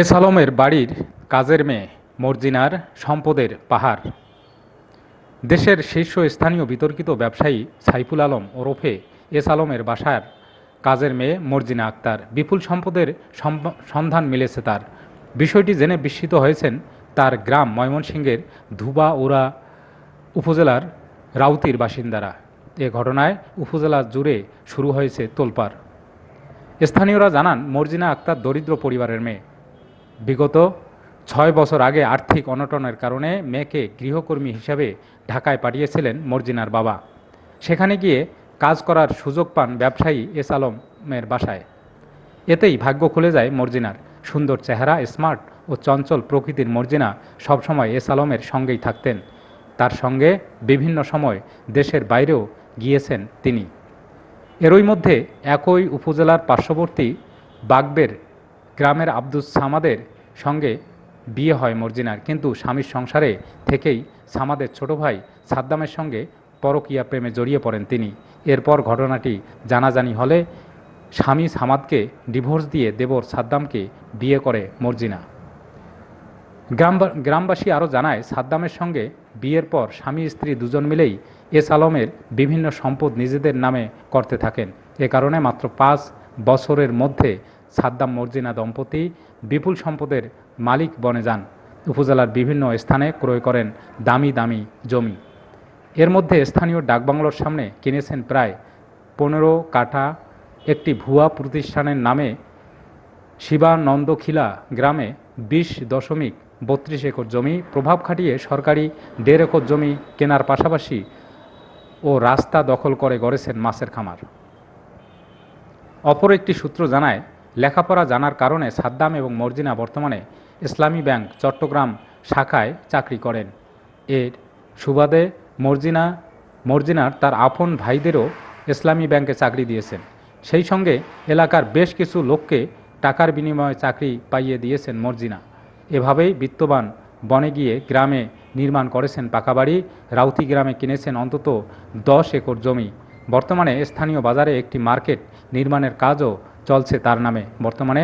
S আলমের বাড়ির কাজের মেয়ে মর্জিনার সম্পদের পাহাড়। দেশের শীর্ষস্থানীয় বিতর্কিত ব্যবসায়ী সাইফুল আলম ওরফে এস আলমের বাসার কাজের মেয়ে মর্জিনা আক্তার বিপুল সম্পদের সন্ধান মিলেছে তার। বিষয়টি জেনে বিস্মিত হয়েছেন তার গ্রাম ময়মনসিংহের ধুবাউড়া উপজেলার রাউতির বাসিন্দারা। এ ঘটনায় উপজেলা জুড়ে শুরু হয়েছে তোলপাড়। স্থানীয়রা জানান, মর্জিনা আক্তার দরিদ্র পরিবারের মেয়ে। বিগত ছয় বছর আগে আর্থিক অনটনের কারণে মেয়েকে গৃহকর্মী হিসাবে ঢাকায় পাঠিয়েছিলেন মর্জিনার বাবা। সেখানে গিয়ে কাজ করার সুযোগ পান ব্যবসায়ী এস আলমের বাসায়। এতেই ভাগ্য খুলে যায় মর্জিনার। সুন্দর চেহারা, স্মার্ট ও চঞ্চল প্রকৃতির মর্জিনা সবসময় এস আলমের সঙ্গেই থাকতেন। তার সঙ্গে বিভিন্ন সময় দেশের বাইরেও গিয়েছেন তিনি। এরই মধ্যে একই উপজেলার পার্শ্ববর্তী বাগবের গ্রামের আব্দুস সামাদের সঙ্গে বিয়ে হয় মর্জিনার। কিন্তু স্বামীর সংসারে থেকেই সামাদের ছোট ভাই সাদ্দামের সঙ্গে পরকীয়া প্রেমে জড়িয়ে পড়েন তিনি। এরপর ঘটনাটি জানাজানি হলে স্বামী সামাদকে ডিভোর্স দিয়ে দেবর সাদ্দামকে বিয়ে করে মর্জিনা। গ্রাম গ্রামবাসী আরও জানায়, সাদ্দামের সঙ্গে বিয়ের পর স্বামী স্ত্রী দুজন মিলেই এস আলমের বিভিন্ন সম্পদ নিজেদের নামে করতে থাকেন। এ কারণে মাত্র পাঁচ বছরের মধ্যে সাদ্দাম মর্জিনা দম্পতি বিপুল সম্পদের মালিক বনে যান। উপজেলার বিভিন্ন স্থানে ক্রয় করেন দামি দামি জমি। এর মধ্যে স্থানীয় ডাকবাংলোর সামনে কিনেছেন প্রায় পনেরো কাঠা একটি ভুয়া প্রতিষ্ঠানের নামে শিবানন্দখিলা গ্রামে বিশ দশমিক বত্রিশ একর জমি, প্রভাব খাটিয়ে সরকারি দেড় একর জমি কেনার পাশাপাশি ও রাস্তা দখল করে গড়েছেন মাছের খামার। অপর একটি সূত্র জানায় লেখাপড়া জানার কারণে সাদ্দাম এবং মর্জিনা বর্তমানে ইসলামী ব্যাংক চট্টগ্রাম শাখায় চাকরি করেন। এর সুবাদে মর্জিনা, মর্জিনার তার আপন ভাইদেরও ইসলামী ব্যাংকে চাকরি দিয়েছেন। সেই সঙ্গে এলাকার বেশ কিছু লোককে টাকার বিনিময়ে চাকরি পাইয়ে দিয়েছেন মর্জিনা। এভাবেই বিত্তবান বনে গিয়ে গ্রামে নির্মাণ করেছেন পাকা বাড়ি রাউতি গ্রামে কিনেছেন অন্তত দশ একর জমি। বর্তমানে স্থানীয় বাজারে একটি মার্কেট নির্মাণের কাজও চলছে তার নামে। বর্তমানে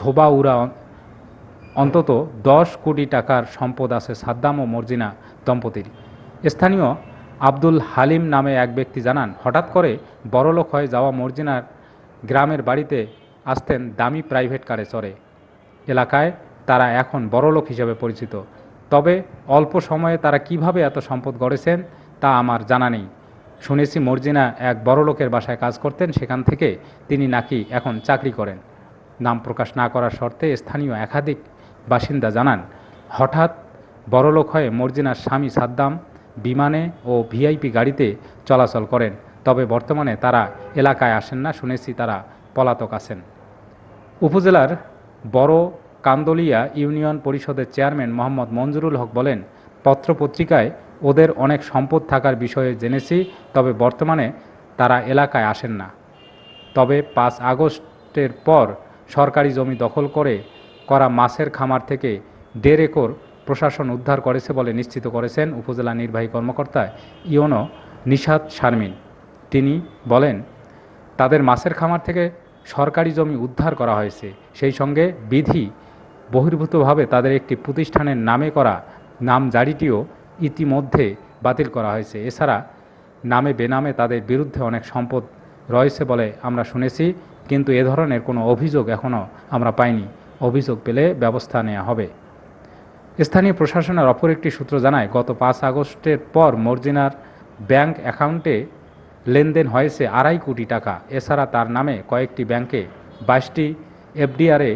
ধোবাউড়া অন্তত দশ কোটি টাকার সম্পদ আছে সাদ্দাম ও মর্জিনা দম্পতির। স্থানীয় আব্দুল হালিম নামে এক ব্যক্তি জানান, হঠাৎ করে বড়লোক হয়ে যাওয়া মর্জিনার গ্রামের বাড়িতে আসতেন দামি প্রাইভেট কারে চড়ে। এলাকায় তারা এখন বড়লোক হিসেবে পরিচিত। তবে অল্প সময়ে তারা কীভাবে এত সম্পদ গড়েছেন তা আমার জানা নেই। শুনেছি মর্জিনা এক বড়লোকের বাসায় কাজ করতেন, সেখান থেকে তিনি নাকি এখন চাকরি করেন। নাম প্রকাশ না করার শর্তে স্থানীয় একাধিক বাসিন্দা জানান, হঠাৎ বড়লোক হয়ে মর্জিনার স্বামী সাদ্দাম বিমানে ও ভিআইপি গাড়িতে চলাচল করেন। তবে বর্তমানে তারা এলাকায় আসেন না, শুনেছি তারা পলাতক আছেন। উপজেলার বড় কান্দলিয়া ইউনিয়ন পরিষদের চেয়ারম্যান মোহাম্মদ মঞ্জুরুল হক বলেন পত্রপত্রিকায় ওদের অনেক সম্পদ থাকার বিষয়ে জেনেছি, তবে বর্তমানে তারা এলাকায় আসেন না। তবে পাঁচ আগস্টের পর সরকারি জমি দখল করে করা মাছের খামার থেকে দেড় একর প্রশাসন উদ্ধার করেছে বলে নিশ্চিত করেছেন উপজেলা নির্বাহী কর্মকর্তা ইওনো নিশাত শারমিন। তিনি বলেন, তাদের মাছের খামার থেকে সরকারি জমি উদ্ধার করা হয়েছে। সেই সঙ্গে বিধি বহির্ভূতভাবে তাদের একটি প্রতিষ্ঠানের নামে করা নাম জারিটিও ইতিমধ্যে বাতিল করা হয়েছে। এছাড়া নামে বেনামে তাদের বিরুদ্ধে অনেক সম্পদ রয়েছে বলে আমরা শুনেছি, কিন্তু এ ধরনের কোনো অভিযোগ এখনও আমরা পাইনি। অভিযোগ পেলে ব্যবস্থা নেওয়া হবে। স্থানীয় প্রশাসনের অপর একটি সূত্র জানায়, গত পাঁচ আগস্টের পর মর্জিনার ব্যাংক অ্যাকাউন্টে লেনদেন হয়েছে আড়াই কোটি টাকা। এছাড়া তার নামে কয়েকটি ব্যাংকে বাইশটি এফডিআরে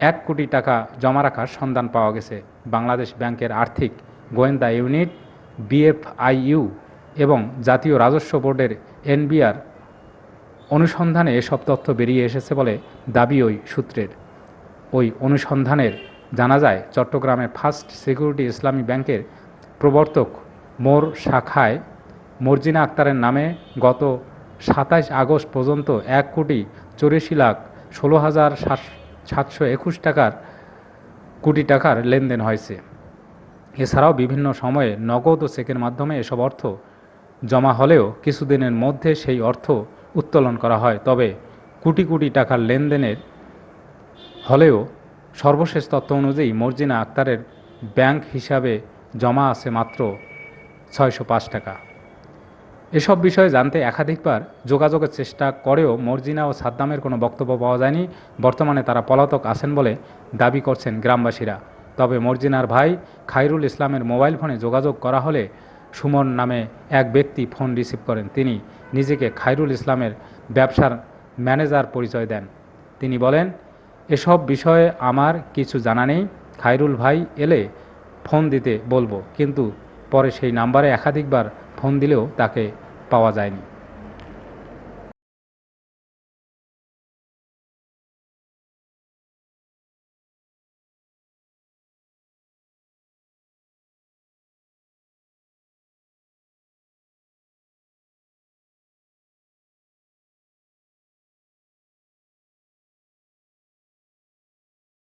এক কোটি টাকা জমা রাখার সন্ধান পাওয়া গেছে। বাংলাদেশ ব্যাংকের আর্থিক গোয়েন্দা ইউনিট, বিএফআইইউ এবং জাতীয় রাজস্ব বোর্ডের এনবিআর অনুসন্ধানে এসব তথ্য বেরিয়ে এসেছে বলে দাবি ওই সূত্রের। ওই অনুসন্ধানের জানা যায়, চট্টগ্রামে ফার্স্ট সিকিউরিটি ইসলামী ব্যাংকের প্রবর্তক মোর শাখায় মর্জিনা আক্তারের নামে গত সাতাইশ আগস্ট পর্যন্ত এক কোটি চুরাশি লাখ ষোলো হাজার সাতশো একুশ টাকার কোটি টাকার লেনদেন হয়েছে। এছাড়াও বিভিন্ন সময়ে নগদ ও চেকের মাধ্যমে এসব অর্থ জমা হলেও কিছুদিনের মধ্যে সেই অর্থ উত্তোলন করা হয়। তবে কোটি কোটি টাকার লেনদেনের হলেও সর্বশেষ তথ্য অনুযায়ী মর্জিনা আক্তারের ব্যাংক হিসাবে জমা আছে মাত্র ছয়শো পাঁচ টাকা। এসব বিষয়ে জানতে একাধিকবার যোগাযোগের চেষ্টা করেও মর্জিনা ও সাদ্দামের কোনো বক্তব্য পাওয়া যায়নি। বর্তমানে তারা পলাতক আছেন বলে দাবি করছেন গ্রামবাসীরা। তবে মর্জিনার ভাই খাইরুল ইসলামের মোবাইল ফোনে যোগাযোগ করা হলে সুমন নামে এক ব্যক্তি ফোন রিসিভ করেন। তিনি নিজেকে খাইরুল ইসলামের ব্যবসার ম্যানেজার পরিচয় দেন। তিনি বলেন, এসব বিষয়ে আমার কিছু জানা নেই। খাইরুল ভাই এলে ফোন দিতে বলব, কিন্তু পরে সেই নাম্বারে একাধিকবার ফোন দিলেও তাকে পাওয়া যায়নি।